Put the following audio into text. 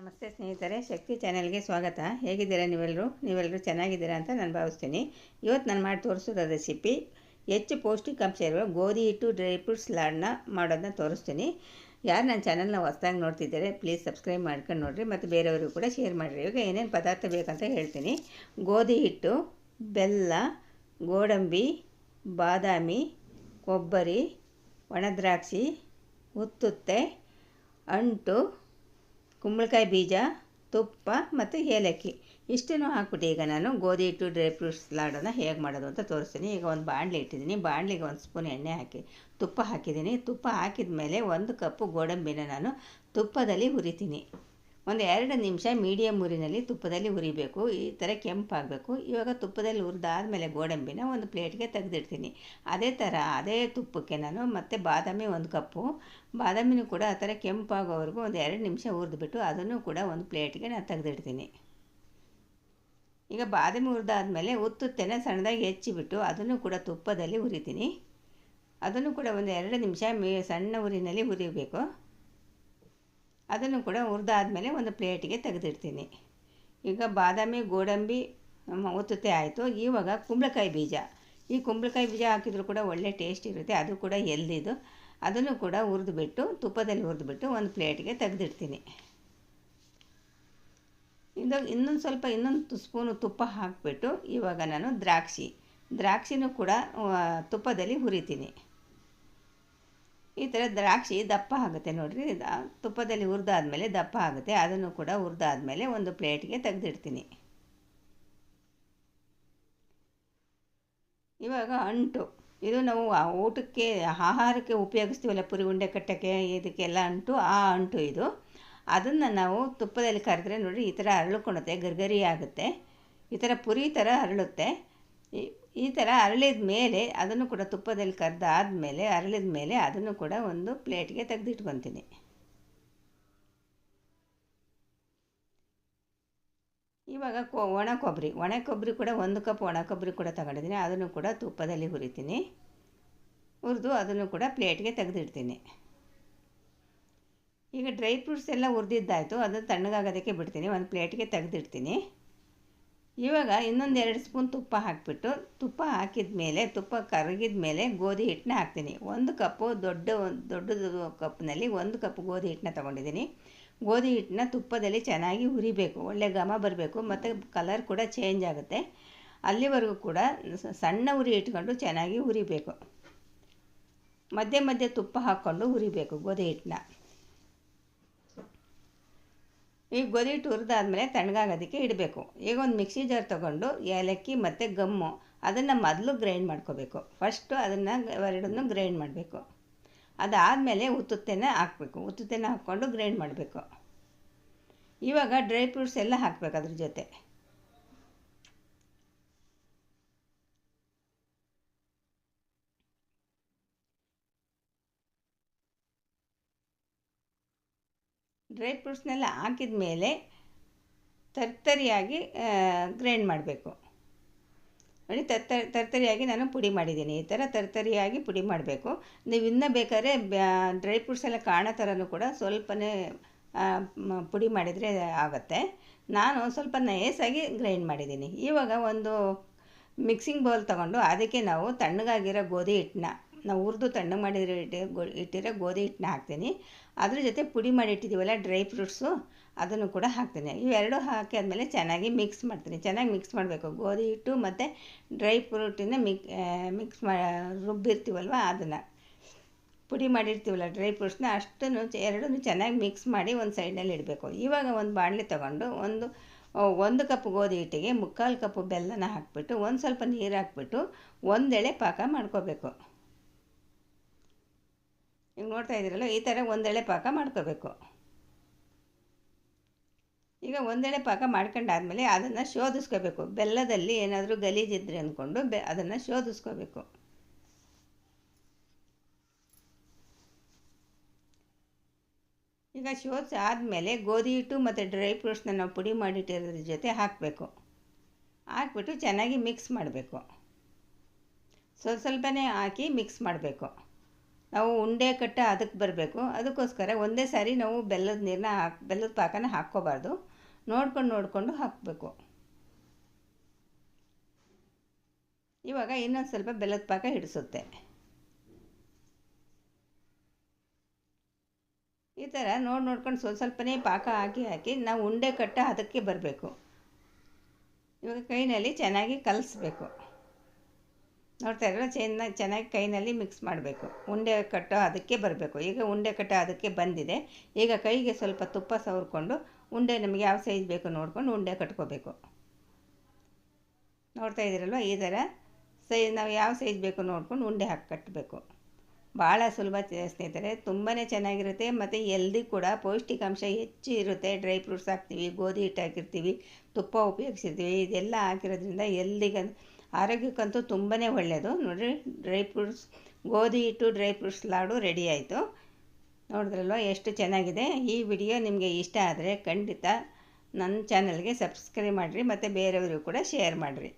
ನಮಸ್ತೆ ಸ್ನೇಹಿತರೆ, ಶಕ್ತಿ ಚಾನೆಲ್ಗೆ ಸ್ವಾಗತ. ಹೇಗಿದ್ದೀರಾ ನೀವೆಲ್ಲರೂ ನೀವೆಲ್ಲರೂ ಚೆನ್ನಾಗಿದ್ದೀರಾ ಅಂತ ನಾನು ಭಾವಿಸ್ತೀನಿ. ಇವತ್ತು ನಾನು ಮಾಡಿ ತೋರಿಸೋದು ರೆಸಿಪಿ ಹೆಚ್ಚು ಪೌಷ್ಟಿಕಾಂಶ ಇರುವ ಗೋಧಿ ಹಿಟ್ಟು, ಡ್ರೈ ಫ್ರೂಟ್ಸ್, ಲಾಡ್ನ ಮಾಡೋದನ್ನ ತೋರಿಸ್ತೀನಿ. ಯಾರು ನನ್ನ ಚಾನಲ್ನ ಹೊಸ್ದಾಗಿ ನೋಡ್ತಿದ್ದಾರೆ, ಪ್ಲೀಸ್ ಸಬ್ಸ್ಕ್ರೈಬ್ ಮಾಡ್ಕೊಂಡು ನೋಡಿರಿ, ಮತ್ತು ಬೇರೆಯವ್ರಿಗೂ ಕೂಡ ಶೇರ್ ಮಾಡಿರಿ. ಇವಾಗ ಏನೇನು ಪದಾರ್ಥ ಬೇಕಂತ ಹೇಳ್ತೀನಿ. ಗೋಧಿ ಹಿಟ್ಟು, ಬೆಲ್ಲ, ಗೋಡಂಬಿ, ಬಾದಾಮಿ, ಕೊಬ್ಬರಿ ಒಣದ್ರಾಕ್ಷಿ ಉತ್ತುತ್ತೆ, ಅಂಟು ಕುಂಬಳಕಾಯಿ ಬೀಜ, ತುಪ್ಪ ಮತ್ತು ಏಲಕ್ಕಿ. ಇಷ್ಟನ್ನು ಹಾಕ್ಬಿಟ್ಟು ಈಗ ನಾನು ಗೋಧಿ ಹಿಟ್ಟು, ಡ್ರೈ ಫ್ರೂಟ್ಸ್ ಲಾಡನ್ನು ಹೇಗೆ ಮಾಡೋದು ಅಂತ ತೋರಿಸ್ತೀನಿ. ಈಗ ಒಂದು ಬಾಣಲಿ ಇಟ್ಟಿದ್ದೀನಿ. ಬಾಣಲಿಗೆ ಒಂದು ಸ್ಪೂನ್ ಎಣ್ಣೆ ಹಾಕಿ, ತುಪ್ಪ ಹಾಕಿದ್ದೀನಿ. ತುಪ್ಪ ಹಾಕಿದ ಮೇಲೆ ಒಂದು ಕಪ್ಪು ಗೋಡಂಬಿನ ನಾನು ತುಪ್ಪದಲ್ಲಿ ಹುರಿತೀನಿ. ಒಂದು ಎರಡು ನಿಮಿಷ ಮೀಡಿಯಮ್ ಊರಿನಲ್ಲಿ ತುಪ್ಪದಲ್ಲಿ ಹುರಿಬೇಕು, ಈ ಥರ ಕೆಂಪಾಗಬೇಕು. ಇವಾಗ ತುಪ್ಪದಲ್ಲಿ ಹುರಿದಾದ್ಮೇಲೆ ಗೋಡಂಬಿನ ಒಂದು ಪ್ಲೇಟ್ಗೆ ತೆಗೆದಿಡ್ತೀನಿ. ಅದೇ ಥರ, ಅದೇ ತುಪ್ಪಕ್ಕೆ ನಾನು ಮತ್ತೆ ಬಾದಾಮಿ ಒಂದು ಕಪ್ಪು. ಬಾದಾಮಿನೂ ಕೂಡ ಆ ಥರ ಕೆಂಪಾಗೋವರೆಗೂ ಒಂದು ಎರಡು ನಿಮಿಷ ಹುರಿದ್ಬಿಟ್ಟು ಅದನ್ನು ಕೂಡ ಒಂದು ಪ್ಲೇಟ್ಗೆ ನಾನು ತೆಗೆದಿಡ್ತೀನಿ. ಈಗ ಬಾದಾಮಿ ಹುರಿದಾದ್ಮೇಲೆ ಉತ್ತುತ್ತೆನ ಸಣ್ಣದಾಗಿ ಹೆಚ್ಚಿಬಿಟ್ಟು ಅದನ್ನು ಕೂಡ ತುಪ್ಪದಲ್ಲಿ ಹುರಿತೀನಿ. ಅದನ್ನು ಕೂಡ ಒಂದು ಎರಡು ನಿಮಿಷ ಮೇ, ಸಣ್ಣ ಉರಿನಲ್ಲಿ ಹುರಿಬೇಕು. ಅದನ್ನು ಕೂಡ ಹುರಿದಾದ್ಮೇಲೆ ಒಂದು ಪ್ಲೇಟಿಗೆ ತೆಗೆದಿಡ್ತೀನಿ. ಈಗ ಬಾದಾಮಿ, ಗೋಡಂಬಿ ಒತ್ತುತ್ತೆ ಆಯಿತು. ಇವಾಗ ಕುಂಬಳಕಾಯಿ ಬೀಜ. ಈ ಕುಂಬಳಕಾಯಿ ಬೀಜ ಹಾಕಿದರೂ ಕೂಡ ಒಳ್ಳೆ ಟೇಸ್ಟ್ ಇರುತ್ತೆ. ಅದು ಕೂಡ ಎಲ್ದಿದು ಅದನ್ನು ಕೂಡ ಹುರಿದ್ಬಿಟ್ಟು, ತುಪ್ಪದಲ್ಲಿ ಹುರಿದ್ಬಿಟ್ಟು ಒಂದು ಪ್ಲೇಟಿಗೆ ತೆಗೆದಿಡ್ತೀನಿ. ಇದು ಇನ್ನೊಂದು ಸ್ವಲ್ಪ ಇನ್ನೊಂದು ಸ್ಪೂನು ತುಪ್ಪ ಹಾಕಿಬಿಟ್ಟು ಇವಾಗ ನಾನು ದ್ರಾಕ್ಷಿ. ದ್ರಾಕ್ಷಿನೂ ಕೂಡ ತುಪ್ಪದಲ್ಲಿ ಹುರಿತೀನಿ. ಈ ಥರ ದ್ರಾಕ್ಷಿ ದಪ್ಪ ಆಗುತ್ತೆ ನೋಡಿರಿ. ತುಪ್ಪದಲ್ಲಿ ಹುರಿದಾದ್ಮೇಲೆ ದಪ್ಪ ಆಗುತ್ತೆ. ಅದನ್ನು ಕೂಡ ಹುರಿದಾದ್ಮೇಲೆ ಒಂದು ಪ್ಲೇಟ್ಗೆ ತೆಗೆದಿಡ್ತೀನಿ. ಇವಾಗ ಅಂಟು. ಇದು ನಾವು ಊಟಕ್ಕೆ, ಆಹಾರಕ್ಕೆ ಉಪಯೋಗಿಸ್ತೀವಲ್ಲ ಪುರಿ ಉಂಡೆ ಕಟ್ಟಕ್ಕೆ, ಇದಕ್ಕೆಲ್ಲ ಅಂಟು. ಆ ಅಂಟು ಇದು. ಅದನ್ನು ನಾವು ತುಪ್ಪದಲ್ಲಿ ಕರೆದ್ರೆ ನೋಡಿ ಈ ಥರ ಅರಳುಕೊಳ್ಳುತ್ತೆ ಗರ್ಗರಿ ಆಗುತ್ತೆ. ಈ ಥರ ಪುರಿ ಥರ ಅರಳುತ್ತೆ. ಈ ಥರ ಅರಳಿದ ಮೇಲೆ ಅದನ್ನು ಕೂಡ ತುಪ್ಪದಲ್ಲಿ ಕರೆದಾದ್ಮೇಲೆ, ಅರಳಿದ ಮೇಲೆ ಅದನ್ನು ಕೂಡ ಒಂದು ಪ್ಲೇಟ್ಗೆ ತೆಗೆದಿಟ್ಕೊತೀನಿ. ಇವಾಗ ಕೊ, ಒಣ ಕೊಬ್ಬರಿ ಒಣ ಕೊಬ್ಬರಿ ಕೂಡ ಒಂದು ಕಪ್ ಒಣ ಕೊಬ್ಬರಿ ಕೂಡ ತಗೊಂಡಿದ್ದೀನಿ. ಅದನ್ನು ಕೂಡ ತುಪ್ಪದಲ್ಲಿ ಹುರಿತೀನಿ. ಹುರಿದು ಅದನ್ನು ಕೂಡ ಪ್ಲೇಟ್ಗೆ ತೆಗೆದಿಡ್ತೀನಿ. ಈಗ ಡ್ರೈ ಫ್ರೂಟ್ಸ್ ಎಲ್ಲ ಹುರಿದಿದ್ದಾಯಿತು. ಅದನ್ನು ತಣ್ಣಗಾಗೋದಕ್ಕೆ ಬಿಡ್ತೀನಿ. ಒಂದು ಪ್ಲೇಟ್ಗೆ ತೆಗೆದಿಡ್ತೀನಿ. ಇವಾಗ ಇನ್ನೊಂದು ಎರಡು ಸ್ಪೂನ್ ತುಪ್ಪ ಹಾಕಿಬಿಟ್ಟು, ತುಪ್ಪ ಹಾಕಿದ ಮೇಲೆ, ತುಪ್ಪ ಕರಗಿದ ಮೇಲೆ ಗೋಧಿ ಹಿಟ್ಟನ್ನ ಹಾಕ್ತೀನಿ. ಒಂದು ಕಪ್ಪು ದೊಡ್ಡ ದೊಡ್ಡದು ಕಪ್ನಲ್ಲಿ ಒಂದು ಕಪ್ ಗೋಧಿ ಹಿಟ್ಟನ್ನ ತೊಗೊಂಡಿದ್ದೀನಿ. ಗೋಧಿ ಹಿಟ್ಟನ್ನ ತುಪ್ಪದಲ್ಲಿ ಚೆನ್ನಾಗಿ ಹುರಿಬೇಕು, ಒಳ್ಳೆ ಘಮ ಬರಬೇಕು, ಮತ್ತು ಕಲರ್ ಕೂಡ ಚೇಂಜ್ ಆಗುತ್ತೆ. ಅಲ್ಲಿವರೆಗೂ ಕೂಡ ಸಣ್ಣ ಉರಿ ಇಟ್ಕೊಂಡು ಚೆನ್ನಾಗಿ ಹುರಿಬೇಕು. ಮಧ್ಯೆ ಮಧ್ಯೆ ತುಪ್ಪ ಹಾಕ್ಕೊಂಡು ಹುರಿಬೇಕು ಗೋಧಿ ಹಿಟ್ಟನ್ನ. ಈ ಗೋಧಿ ಹುರಿದಾದ್ಮೇಲೆ ತಣ್ಣಗಾಗೋದಕ್ಕೆ ಇಡಬೇಕು. ಈಗ ಒಂದು ಮಿಕ್ಸಿ ಜಾರ್ ತೊಗೊಂಡು ಏಲಕ್ಕಿ ಮತ್ತು ಗಮ್ಮು ಅದನ್ನು ಮೊದಲು ಗ್ರೈಂಡ್ ಮಾಡ್ಕೋಬೇಕು. ಫಸ್ಟು ಅದನ್ನು ಎರಡನ್ನೂ ಗ್ರೈಂಡ್ ಮಾಡಬೇಕು. ಅದಾದಮೇಲೆ ಉತ್ತುತ್ತೆನ ಹಾಕಬೇಕು. ಉತ್ತುತ್ತೆನ ಹಾಕ್ಕೊಂಡು ಗ್ರೈಂಡ್ ಮಾಡಬೇಕು. ಇವಾಗ ಡ್ರೈ ಫ್ರೂಟ್ಸ್ ಎಲ್ಲ ಹಾಕಬೇಕು ಅದ್ರ ಜೊತೆ. ಡ್ರೈ ಫ್ರೂಟ್ಸ್ನೆಲ್ಲ ಹಾಕಿದ ಮೇಲೆ ತರ್ತರಿಯಾಗಿ ಗ್ರೈಂಡ್ ಮಾಡಬೇಕು. ನೋಡಿ ತರ್ತರಿ ತರ್ತರಿಯಾಗಿ ನಾನು ಪುಡಿ ಮಾಡಿದ್ದೀನಿ. ಈ ಥರ ತರ್ತರಿಯಾಗಿ ಪುಡಿ ಮಾಡಬೇಕು. ನೀವು ಇನ್ನೂ ಬೇಕಾದ್ರೆ ಡ್ರೈ ಫ್ರೂಟ್ಸ್ ಎಲ್ಲ ಕಾಣೋ ಥರನೂ ಕೂಡ ಸ್ವಲ್ಪನೇ ಪುಡಿ ಮಾಡಿದರೆ ಆಗುತ್ತೆ. ನಾನು ಸ್ವಲ್ಪ ನಯಸಾಗಿ ಗ್ರೈಂಡ್ ಮಾಡಿದ್ದೀನಿ. ಇವಾಗ ಒಂದು ಮಿಕ್ಸಿಂಗ್ ಬೌಲ್ ತೊಗೊಂಡು ಅದಕ್ಕೆ ನಾವು ತಣ್ಣಗಾಗಿರೋ ಗೋಧಿ ಹಿಟ್ಟನ್ನ, ನಾವು ಹುರಿದು ತಣ್ಣಗೆ ಮಾಡಿರೋ ಗೋ ಇಟ್ಟಿರೋ ಗೋಧಿ ಹಿಟ್ಟನ್ನ ಹಾಕ್ತೀನಿ. ಅದ್ರ ಜೊತೆ ಪುಡಿ ಮಾಡಿ ಇಟ್ಟಿದ್ದೀವಲ್ಲ ಡ್ರೈ ಫ್ರೂಟ್ಸು ಅದನ್ನು ಕೂಡ ಹಾಕ್ತೀನಿ. ಇವೆರಡು ಹಾಕಿ ಆದಮೇಲೆ ಚೆನ್ನಾಗಿ ಮಿಕ್ಸ್ ಮಾಡ್ತೀನಿ. ಚೆನ್ನಾಗಿ ಮಿಕ್ಸ್ ಮಾಡಬೇಕು. ಗೋಧಿ ಹಿಟ್ಟು ಮತ್ತು ಡ್ರೈ ಫ್ರೂಟಿನ ಮಿಕ್ ಮಿಕ್ಸ್ ಮಾ, ರುಬ್ಬಿರ್ತೀವಲ್ವ ಅದನ್ನು. ಪುಡಿ ಮಾಡಿರ್ತೀವಲ್ಲ ಡ್ರೈ ಫ್ರೂಟ್ಸ್ನ ಅಷ್ಟನ್ನು ಎರಡನ್ನೂ ಚೆನ್ನಾಗಿ ಮಿಕ್ಸ್ ಮಾಡಿ ಒಂದು ಸೈಡ್ನಲ್ಲಿ ಇಡಬೇಕು. ಇವಾಗ ಒಂದು ಬಾಣಲೆ ತೊಗೊಂಡು ಒಂದು ಒಂದು ಕಪ್ ಗೋಧಿ ಹಿಟ್ಟಿಗೆ ಮುಕ್ಕಾಲು ಕಪ್ ಬೆಲ್ಲನ ಹಾಕಿಬಿಟ್ಟು, ಒಂದು ಸ್ವಲ್ಪ ನೀರು ಹಾಕ್ಬಿಟ್ಟು ಒಂದೆಳೆ ಪಾಕ ಮಾಡ್ಕೋಬೇಕು. ನೋಡ್ತಾ ಇದ್ದೀರಲ್ಲ, ಈ ಥರ ಒಂದೆಳೆ ಪಾಕ ಮಾಡ್ಕೋಬೇಕು. ಈಗ ಒಂದೆಳೆ ಪಾಕ ಮಾಡ್ಕೊಂಡಾದ್ಮೇಲೆ ಅದನ್ನು ಶೋಧಿಸ್ಕೋಬೇಕು. ಬೆಲ್ಲದಲ್ಲಿ ಏನಾದರೂ ಗಲೀಜಿದ್ರೆ ಅಂದ್ಕೊಂಡು ಬೆ, ಅದನ್ನು ಶೋಧಿಸ್ಕೋಬೇಕು. ಈಗ ಶೋಧಿಸಿ ಆದಮೇಲೆ ಗೋಧಿ ಹಿಟ್ಟು ಮತ್ತು ಡ್ರೈ ಫ್ರೂಟ್ಸ್ನ ನಾವು ಪುಡಿ ಮಾಡಿಟ್ಟಿರೋದ್ರ ಜೊತೆ ಹಾಕಬೇಕು. ಹಾಕ್ಬಿಟ್ಟು ಚೆನ್ನಾಗಿ ಮಿಕ್ಸ್ ಮಾಡಬೇಕು. ಸ್ವಲ್ಪ ಸ್ವಲ್ಪನೇ ಹಾಕಿ ಮಿಕ್ಸ್ ಮಾಡಬೇಕು. ನಾವು ಉಂಡೆ ಕಟ್ಟ ಅದಕ್ಕೆ ಬರಬೇಕು. ಅದಕ್ಕೋಸ್ಕರ ಒಂದೇ ಸಾರಿ ನಾವು ಬೆಲ್ಲದ ನೀರನ್ನ ಹಾಕಿ, ಬೆಲ್ಲದ ಪಾಕನ ಹಾಕ್ಕೋಬಾರ್ದು. ನೋಡ್ಕೊಂಡು, ನೋಡಿಕೊಂಡು ಹಾಕಬೇಕು. ಇವಾಗ ಇನ್ನೊಂದು ಸ್ವಲ್ಪ ಬೆಲ್ಲದ ಪಾಕ ಹಿಡಿಸುತ್ತೆ. ಈ ಥರ ನೋಡಿ, ನೋಡ್ಕೊಂಡು ಸ್ವಲ್ಪ ಸ್ವಲ್ಪನೇ ಪಾಕ ಹಾಕಿ ಹಾಕಿ ನಾವು ಉಂಡೆ ಕಟ್ಟ ಅದಕ್ಕೆ ಬರಬೇಕು. ಇವಾಗ ಕೈನಲ್ಲಿ ಚೆನ್ನಾಗಿ ಕಲಿಸ್ಬೇಕು. ನೋಡ್ತಾ ಇದ್ರೆ ಚೆನ್ನಾಗಿ ಚೆನ್ನಾಗಿ ಕೈನಲ್ಲಿ ಮಿಕ್ಸ್ ಮಾಡಬೇಕು. ಉಂಡೆ ಕಟ್ಟೋ ಅದಕ್ಕೆ ಬರಬೇಕು. ಈಗ ಉಂಡೆ ಕಟ್ಟೋ ಅದಕ್ಕೆ ಬಂದಿದೆ. ಈಗ ಕೈಗೆ ಸ್ವಲ್ಪ ತುಪ್ಪ ಸವರ್ಕೊಂಡು ಉಂಡೆ ನಮಗೆ ಯಾವ ಸೈಜ್ ಬೇಕು ನೋಡ್ಕೊಂಡು ಉಂಡೆ ಕಟ್ಕೋಬೇಕು. ನೋಡ್ತಾ ಇದ್ದೀರಲ್ವ? ಈ ಥರ ಸೈ, ನಾವು ಯಾವ ಸೈಜ್ ಬೇಕು ನೋಡ್ಕೊಂಡು ಉಂಡೆ ಹಾಕಿ ಕಟ್ಟಬೇಕು. ಭಾಳ ಸುಲಭ ಸ್ನೇಹಿತರೆ. ತುಂಬಾ ಚೆನ್ನಾಗಿರುತ್ತೆ. ಮತ್ತು ಎಲ್ದಿ ಕೂಡ ಪೌಷ್ಟಿಕಾಂಶ ಹೆಚ್ಚು ಇರುತ್ತೆ. ಡ್ರೈ ಫ್ರೂಟ್ಸ್ ಹಾಕ್ತೀವಿ, ಗೋಧಿ ಹಿಟ್ಟು ಹಾಕಿರ್ತೀವಿ, ತುಪ್ಪ ಉಪಯೋಗಿಸಿರ್ತೀವಿ. ಇದೆಲ್ಲ ಹಾಕಿರೋದ್ರಿಂದ ಎಲ್ದಿಗೆ ಆರೋಗ್ಯಕ್ಕಂತೂ ತುಂಬಾ ಒಳ್ಳೆಯದು ನೋಡಿರಿ ಡ್ರೈ ಫ್ರೂಟ್ಸ್ ಗೋಧಿ ಹಿಟ್ಟು ಡ್ರೈ ಫ್ರೂಟ್ಸ್ ಲಾಡು ರೆಡಿ ಆಯಿತು. ನೋಡಿದ್ರಲ್ವ ಎಷ್ಟು ಚೆನ್ನಾಗಿದೆ? ಈ ವಿಡಿಯೋ ನಿಮಗೆ ಇಷ್ಟ ಆದರೆ ಖಂಡಿತ ನನ್ನ ಚಾನಲ್ಗೆ ಸಬ್ಸ್ಕ್ರೈಬ್ ಮಾಡಿರಿ, ಮತ್ತು ಬೇರೆಯವ್ರಿಗೂ ಕೂಡ ಶೇರ್ ಮಾಡಿರಿ.